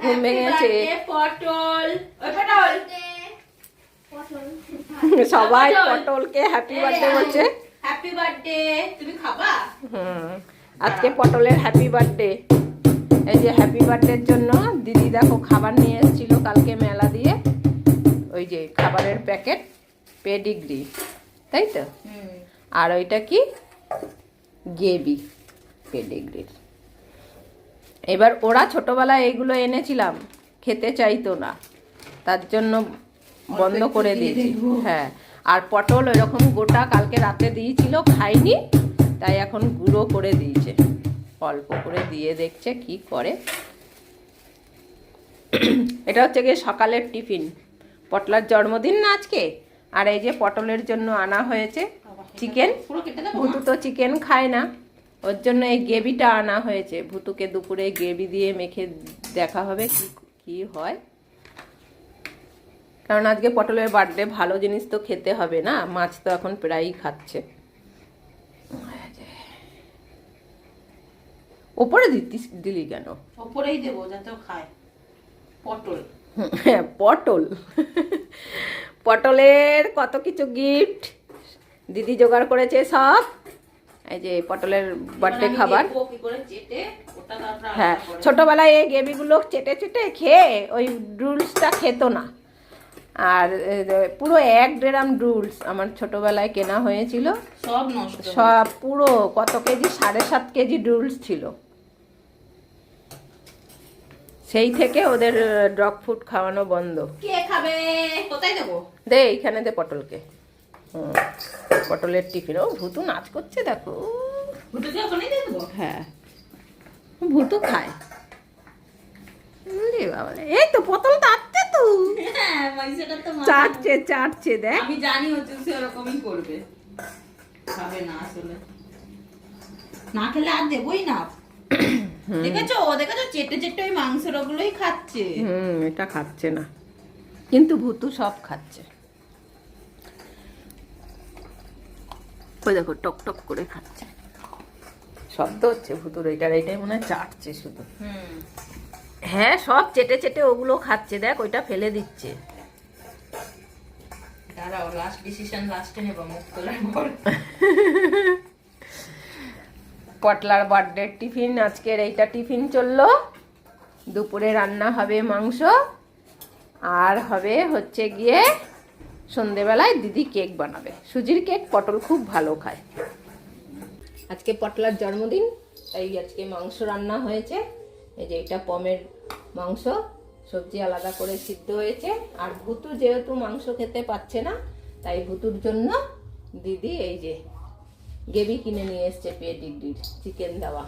ঘুম ভেঙেছে সবাই পটল। পটলকে হ্যাপি বার্থডে বলছে। হ্যাপি বার্থডে তুমি খাবা? হুম। আজকে পটলের হ্যাপি বার্থডে এই যে হ্যাপি বার্থডের জন্য দিদি দেখো খাবার নিয়ে এসেছিল কালকে মেলা দিয়ে। ওই যে খাবারের প্যাকেট পেডিগ্রি তাই তো? আর ওইটা কি? গেবি পেডিগ্রির এবার ওরা ছোটবেলায় এগুলো এনেছিলাম খেতে চাইতো না। তার জন্য বন্ধ করে দিয়ে দিয়েছি। হ্যাঁ আর পটল ওইরকম গোটা কালকে রাতে দিয়েছিল খাইনি তাই এখন গুঁড়ো করে দিয়েছে। অল্প করে দিয়ে দেখছে কি করে। এটা হচ্ছে গিয়ে সকালের টিফিন। পটলার জন্মদিন না আজকে? আর এই যে পটলের জন্য আনা হয়েছে চিকেন ভুতু তো চিকেন খায় না। ওর জন্য এই গ্রেভিটা আনা হয়েছে। ভুতুকে দুপুরে গ্রেভি দিয়ে মেখে দেখা হবে কি কি হয়। কারণ আজকে পটলের বার্থডে ভালো জিনিস তো খেতে হবে না মাছ তো এখন প্রায়ই খাচ্ছে। ওপরে দিতিস দিলি কেন? ওপরেই দেবো যাতে খায়। পটল। হ্যাঁ পটল। পটলের কত কিছু গিফট দিদি জোগাড় করেছে সব। এই যে পটলের বার্থডে খাবার। হ্যাঁ। ছোটবেলায় এই গ্রেভিগুলো চেটে চেটে খেয়ে ওই ড্রুলসটা খেত না। আর পুরো এক ড্রাম ড্রুলস আমার ছোটবেলায় কেনা হয়েছিল। সব নষ্ট সব পুরো কত কেজি? সাড়ে সাত কেজি ডুলস ছিল। সেই থেকে ওদের ডগ ফুড খাওয়ানো বন্ধ। কে খাবে? কোথায় দেবো? দে এইখানে দে পটলকে। পটলের টিফিন। ও ভুতু নাচ করছে দেখো। হ্যাঁ। ভুতু খায়। এই তো পটল চাটছে তো। হ্যাঁ চাটছে চাটছে দেখ। আমি জানি হচ্ছে সে ওরকমই করবে। খাবে না আসলে। না খেলে আর দেবই না। দেখেছ? ও দেখেছ? চেটে চেটে ওই মাংসের ওগুলোই খাচ্ছে। হুম এটা খাচ্ছে না। কিন্তু ভুতু সব খাচ্ছে। ওই দেখো টক টক করে খাচ্ছে। শব্দ হচ্ছে ভুতুর এটার এটাই মনে হয় চাটছে শুধু। হ্যাঁ সব চেটে চেটে ওগুলো খাচ্ছে দেখ ওইটা ফেলে দিচ্ছে। দাঁড়াও লাস্ট ডিসিশন লাস্টে নেব মুখ তোলার পর। পটলার বার্থডে টিফিন আজকের এইটা টিফিন চলল। দুপুরে রান্না হবে মাংস আর হবে হচ্ছে গিয়ে সন্ধেবেলায় দিদি কেক বানাবে। সুজির কেক পটল খুব ভালো খায়। আজকে পটলার জন্মদিন, তাই আজকে মাংস রান্না হয়েছে। এই যে এটা পমের মাংস, সবজি আলাদা করে সিদ্ধ হয়েছে। আর ভুতু যেহেতু মাংস খেতে পাচ্ছে না, তাই ভুতুর জন্য দিদি এই যে গেবি কিনে নিয়ে এসছে পেডিগ্রির, চিকেন দেওয়া।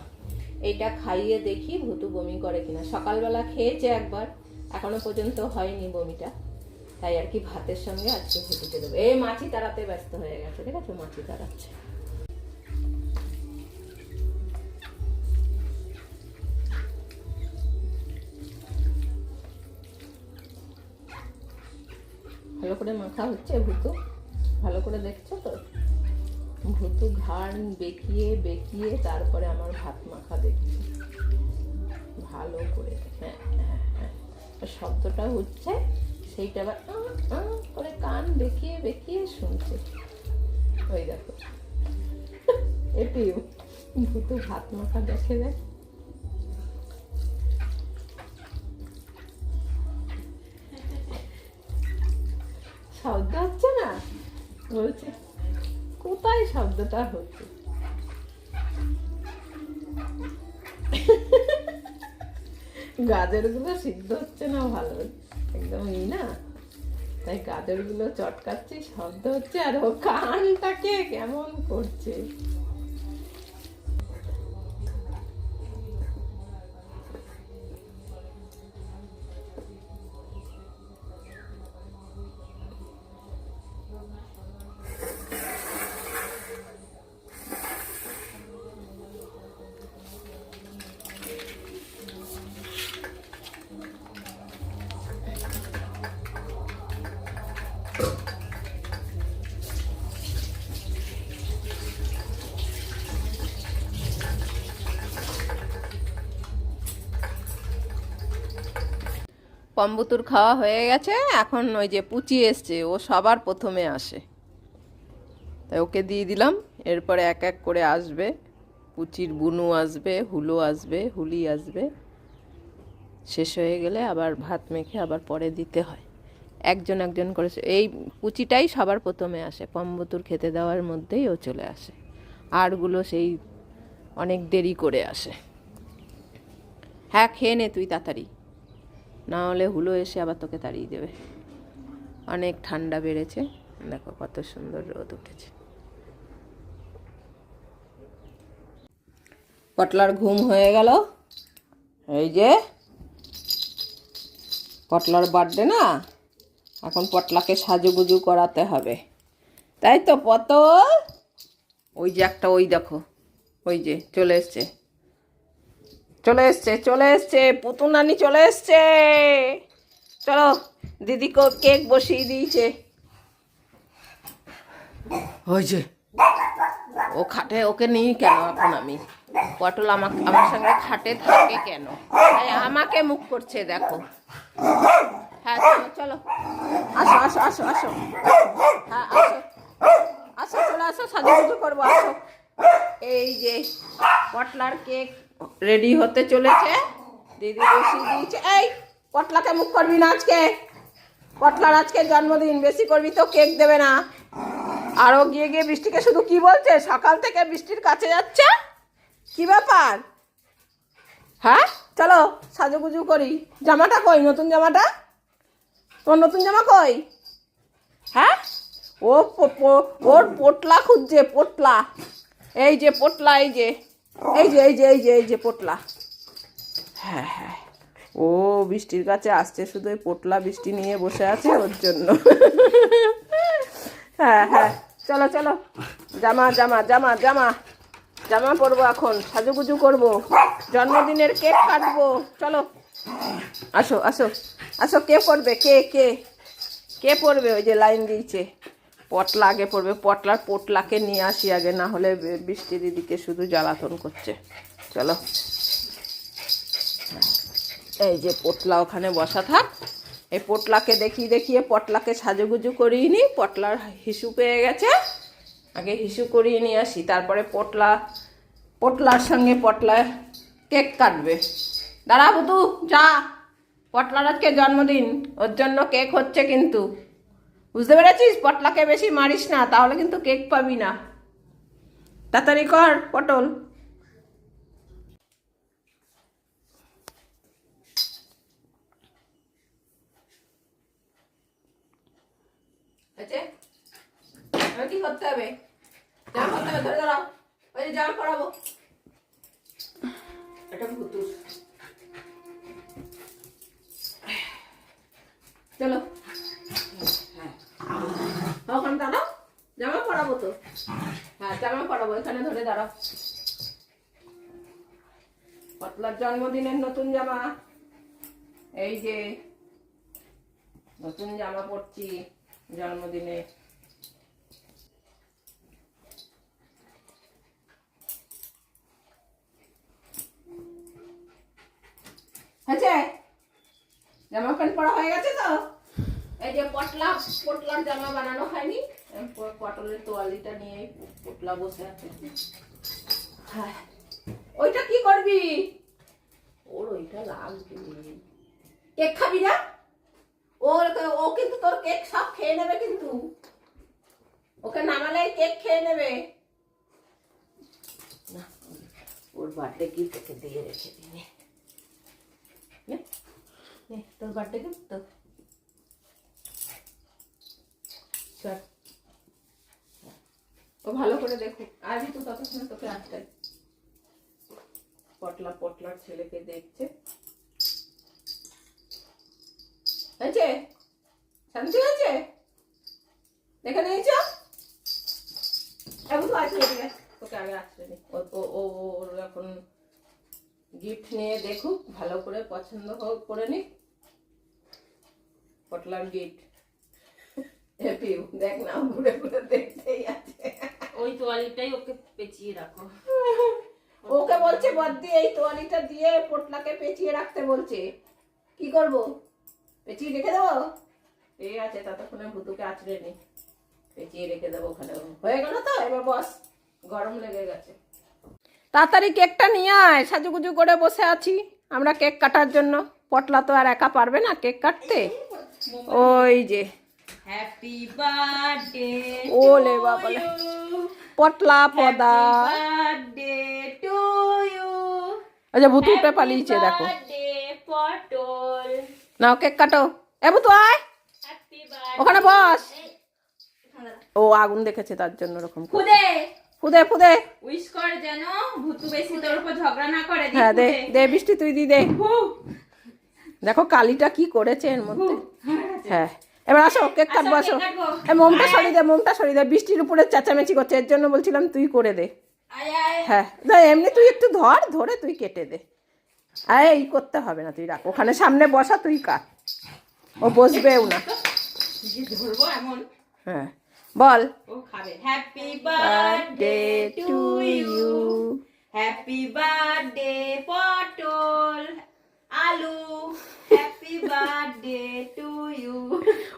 এইটা খাইয়ে দেখি ভুতু বমি করে কিনা। সকালবেলা খেয়েছে একবার, এখনও পর্যন্ত হয়নি বমিটা। তাই আর কি ভাতের সঙ্গে আজকে ভুতুকে দেবো। এই মাছি তাড়াতে ব্যস্ত হয়ে গেছে, ঠিক আছে? মাছি তাড়াচ্ছে। ভালো করে মাখা হচ্ছে ভুতু। ভালো করে দেখছ তো? ভুতু ঘাড় বেঁকিয়ে বেঁকিয়ে তারপরে আমার ভাত মাখা দেখছি। ভালো করে হ্যাঁ হ্যাঁ হ্যাঁ। শব্দটা হচ্ছে, সেইটা আবার বেঁকিয়ে বেঁকিয়ে শুনছে। ওই দেখো। ভুতু দেখে দেখ শব্দ হচ্ছে না? বলছে, কোথায় শব্দটা হচ্ছে? গাজরগুলো সিদ্ধ হচ্ছে না ভালো? একদম ই না। তাই গাজরগুলো চটকাচ্ছি শব্দ হচ্ছে আর ও কানটাকে কেমন করছে। কম্বুতুর খাওয়া হয়ে গেছে, এখন ওই যে পুচি এসছে, ও সবার প্রথমে আসে। তাই ওকে দিয়ে দিলাম, এরপরে এক এক করে আসবে। পুচির বুনু আসবে, হুলো আসবে, হুলি আসবে। শেষ হয়ে গেলে আবার ভাত মেখে আবার পরে দিতে হয়। একজন একজন করে এই পুচিটাই সবার প্রথমে আসে, কম্বুতুর খেতে দেওয়ার মধ্যেই ও চলে আসে। আরগুলো সেই অনেক দেরি করে আসে। হ্যাঁ খেয়ে নে তুই তাড়াতাড়ি। না হলে হুলো এসে আবার তোকে তাড়িয়ে দেবে। অনেক ঠান্ডা বেড়েছে। দেখো কত সুন্দর রোদ উঠেছে। পটলার ঘুম হয়ে গেল। এই যে, পটলার বার্থডে না? এখন পটলাকে সাজুগুজু করাতে হবে। তাই তো পটল? ওই যে একটা, ওই দেখো, ওই যে চলে এসছে। চলে এসছে চলে এসছে পুতু নানি চলে এসছে। চলো দিদি কেক বসিয়ে দিয়েছে। ওই যে, ও খাটে, ওকে নিই কেন এখন আমি? পটল আমাকে, আমার সঙ্গে খাটে থাকে কেন? আমাকে মুখ করছে, দেখো। হ্যাঁ চলো চলো। আসো আসো আসো আসো। হ্যাঁ আসো। আসো, চলে আসো, সাজুগুজু করব, আসো। এই যে, পটলার কেক। রেডি হতে চলেছে। দিদি বসিয়ে দিয়েছে। এই, পটলাকে মুখ করবি না আজকে। পটলার আজকে জন্মদিন, বেশি করবি তো কেক দেবে না। আরও গিয়ে গিয়ে বৃষ্টিকে শুধু কি বলছে? সকাল থেকে বৃষ্টির কাছে যাচ্ছে? কি ব্যাপার? হ্যাঁ? চলো, সাজুগুজু করি। জামাটা কই? নতুন জামাটা? তোর নতুন জামা কই? হ্যাঁ? ও ওর পোটলা খুঁজছে, পোটলা। এই যে, পোটলা, এই যে। এই যে এই যে এই যে এই যে পোটলা। হ্যাঁ হ্যাঁ। ও বৃষ্টির কাছে আসছে শুধু ওই পোটলা বৃষ্টি নিয়ে বসে আছে ওর জন্য। হ্যাঁ হ্যাঁ। চলো চলো। জামা জামা জামা জামা। জামা পরবো এখন, সাজুগুজু করব। জন্মদিনের কেক কাটবো। চলো। আসো আসো। আসো, কে পড়বে কে কে? কে পড়বে ওই যে লাইন দিয়েছে? পটলা আগে পড়বে, পটলার পোটলাকে নিয়ে আসি আগে, না হলে বৃষ্টি দিদিকে শুধু জ্বালাতন করছে। চলো। এই যে পোটলা ওখানে বসা থাক। এই পোটলাকে দেখিয়ে দেখিয়ে পটলাকে সাজুগুজু করিয়ে নিই, পটলার হিসু পেয়ে গেছে। আগে হিসু করিয়ে নিয়ে আসি, তারপরে পটলা, পটলার সঙ্গে পটলা কেক কাটবে। দাঁড়া বুতু যা। পটলার আজকে জন্মদিন, ওর জন্য কেক হচ্ছে কিন্তু। বুঝতে পেরেছিস? পটলাকে বেশি মারিস না, তাহলে কিন্তু কেক পাবি না। তাড়াতাড়ি কর, পটল। আছে কি করতে হবে? জামা করতে হবে ওই জামা চলো। ওখানে দাঁড়াও, জামা পরাবো তো। হ্যাঁ জামা পরাবো, এখানে ধরে দাঁড়াও। পটলার জন্মদিনের নতুন জামা। এই যে নতুন জামা পরছি জন্মদিনে। হয়েছে? জামা প্যান্ট পরা হয়ে গেছে তো? এই যে পটলা পটলার জামা বানানো হয়নি। পটলের তোয়ালিটা নিয়ে পটলা বসে আছে। হ্যাঁ। ওইটা কি করবি? ওর ওইটা লাগবে কেক খাবি না? ওর ও কিন্তু তোর কেক সব খেয়ে নেবে কিন্তু। ওকে নামালে কেক খেয়ে নেবে। না ওর বার্থডে গিফট ওকে দিয়ে রেখে দিই। নে। নে, নে, তোর বার্থডে গিফট তো। চল। ও ভালো করে দেখো। আজই তো ততক্ষণ তোকে আটকাই। পটলা পটলার ছেলেকে দেখছে। হয়েছে? শান্তি হয়েছে? দেখে নিয়েছ এখন তো আছে তোকে আগে আসতে নে। ও ওর এখন গিফট নিয়ে দেখুক, ভালো করে পছন্দ হোক, করে নিক। পটলার গিফট হ্যাপি দেখ না ঘুরে ঘুরে দেখতেই আছে। ওই তোয়ালিটাই ওকে পেঁচিয়ে রাখো। ওকে বলছে বদ্দি এই তোয়ালিটা দিয়ে পটলাকে পেঁচিয়ে রাখতে বলছে। কি করব? পেঁচিয়ে রেখে দেবো? এই আছে ততক্ষণে ভুতুকে আছড়ে নি। পেঁচিয়ে রেখে দেবো ওখানে। হয়ে গেল তো এবার বস গরম লেগে গেছে। তাড়াতাড়ি কেকটা নিয়ে আয় সাজুগুজু করে বসে আছি। আমরা কেক কাটার জন্য। পটলা তো আর একা পারবে না কেক কাটতে। ওই যে। হ্যাপি বার্থডে ওলে বাবালে। পটলা পদা বার্থডে টু ইউ আচ্ছা ভুতুটা পালিয়েছে দেখো পটল নাও কেক কাটো এ ভুতু আয় ওখানে বস ও আগুন দেখেছে তার জন্য ওরকম। খুদে ফুদে। ফুদে উইশ কর যেন ভুতু বেশি তোর উপর ঝগড়া না করে দি হ্যাঁ দে দে বৃষ্টি তুই দি দে। দেখো কালিটা কি করেছে এর মধ্যে। হ্যাঁ। এবার আসো কেক কাটবো আসো। কেক কাটবো। এই মোমটা সরিয়ে দে মোমটা সরিয়ে দে বৃষ্টির উপরে চেঁচামেচি করছে এর জন্য বলছিলাম তুই করে দে। আয় আয়। হ্যাঁ এমনি তুই একটু ধর ধরে তুই কেটে দে। আরে এই করতে হবে না তুই রাখ ওখানে সামনে বসা তুই কাট। ও বসবেও না। হ্যাঁ বল। Happy birthday to you happy birthday Potol আলু।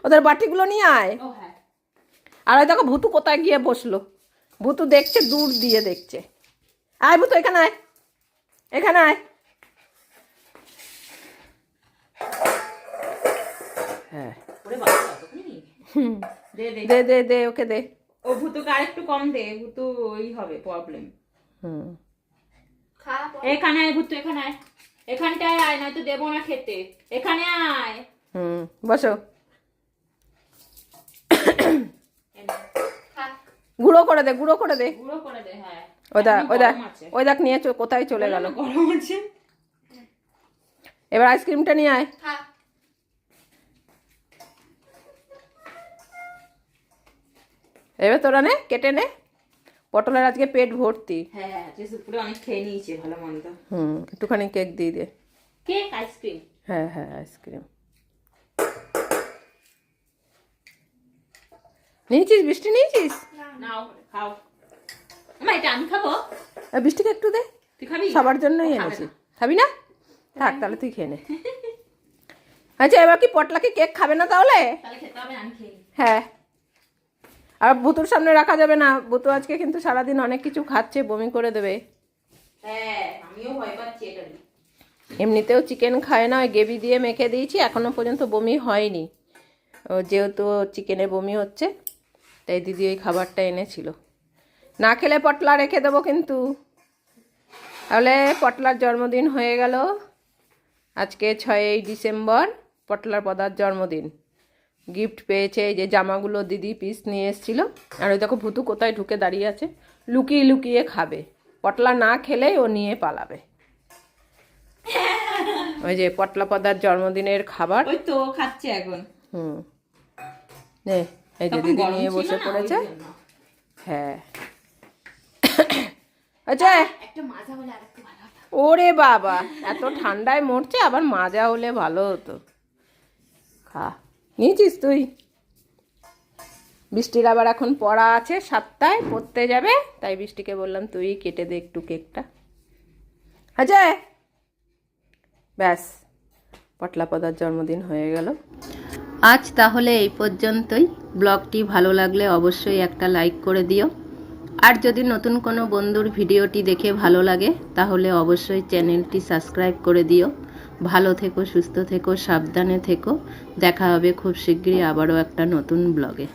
ওদের বাটিগুলো নিয়ে আয়। হ্যাঁ। আর ওই দেখো ভুতু কোথায় গিয়ে বসল। ভুতু দেখছে দূর দিয়ে দেখছে। আয় ভুতু এখানে আয়। এখানে আয়। হ্যাঁ। ওরে বাবা কতক্ষণ নিয়ে গেল? হুম। দে দে। দে দে দে ওকে দে। ও ভুতুকে আরেকটু কম দে। ভুতু ওই হবে প্রবলেম হুম। এখানে আয় ভুতু এখানে আয়। এখানটায় আয় নয়তো দেবো না খেতে। এখানে আয়। হুম বসো। গুঁড়ো করে দে গুঁড়ো করে দে। গুঁড়ো করে দে হ্যাঁ। ওই দেখ ওই দেখ ওই দেখ নিয়ে চ- কোথায় চলে গেল। গরম আছে। এবার আইসক্রিমটা নিয়ে আয়। এবার তোরা নে কেটে নে। পটলের আজকে পেট ভর্তি। হ্যাঁ যে অনেক খেয়ে নিয়েছে ভালো মন্দ। হুম একটুখানি কেক দিয়ে দে। Cake ice cream. হ্যাঁ হ্যাঁ আইসক্রিম। নিয়েছিস বৃষ্টি নিয়েছিস? নাও খাও। মা এটা আমি খাব? বৃষ্টিকে একটু দে। তুই খাবি? সবার জন্যই এনেছি। খাবি না? থাক তাহলে তুই খেয়ে নে। আচ্ছা এবার কি পটলা কি কেক খাবে না তাহলে। হ্যাঁ। আর ভুতুর সামনে রাখা যাবে না। ভুতু আজকে কিন্তু সারাদিন অনেক কিছু খাচ্ছে বমি করে দেবে। হ্যাঁ। এমনিতেও চিকেন খায় না ওই গ্রেভি দিয়ে মেখে দিয়েছি এখনও পর্যন্ত বমি হয়নি। ও যেহেতু চিকেনে বমি হচ্ছে তাই দিদি ওই খাবারটা এনেছিল। না খেলে পটলা রেখে দেবো কিন্তু। তাহলে পটলার জন্মদিন হয়ে গেল। আজকে ছয়ই ডিসেম্বর পটলার পদার জন্মদিন। গিফট পেয়েছে এই যে জামাগুলো দিদি পিস নিয়ে এসেছিল। আর ওই দেখো ভুতু কোথায় ঢুকে দাঁড়িয়ে আছে। লুকিয়ে লুকিয়ে খাবে। পটলা না খেলেই ও নিয়ে পালাবে। ওই যে পটলা পদার জন্মদিনের খাবার। ওই তো খাচ্ছে এখন। হুম। নে এই যে দিদি নিয়ে বসে পড়েছে। হ্যাঁ। আচ্ছা। একটা মাজা হলে আরেকটু ভালো ওরে বাবা এত ঠান্ডায় মরছে আবার মাজা হলে ভালো হতো। খা। নিয়েছিস তুই? বৃষ্টির আবার এখন পড়া আছে সাতটায়, পড়তে যাবে, তাই বৃষ্টিকে বললাম তুই কেটে দে একটু কেকটা। আচ্ছা ব্যাস পটলা পদার জন্মদিন হয়ে গেল। আজ তাহলে এই পর্যন্তই। ব্লগটি ভালো লাগলে অবশ্যই একটা লাইক করে দিও। আর যদি নতুন কোনো বন্ধুর ভিডিওটি দেখে ভালো লাগে, তাহলে অবশ্যই চ্যানেলটি সাবস্ক্রাইব করে দিও। ভালো থেকো সুস্থ থেকো সাবধানে থেকো। দেখা হবে খুব শীঘ্রই আবারও একটা নতুন ব্লগে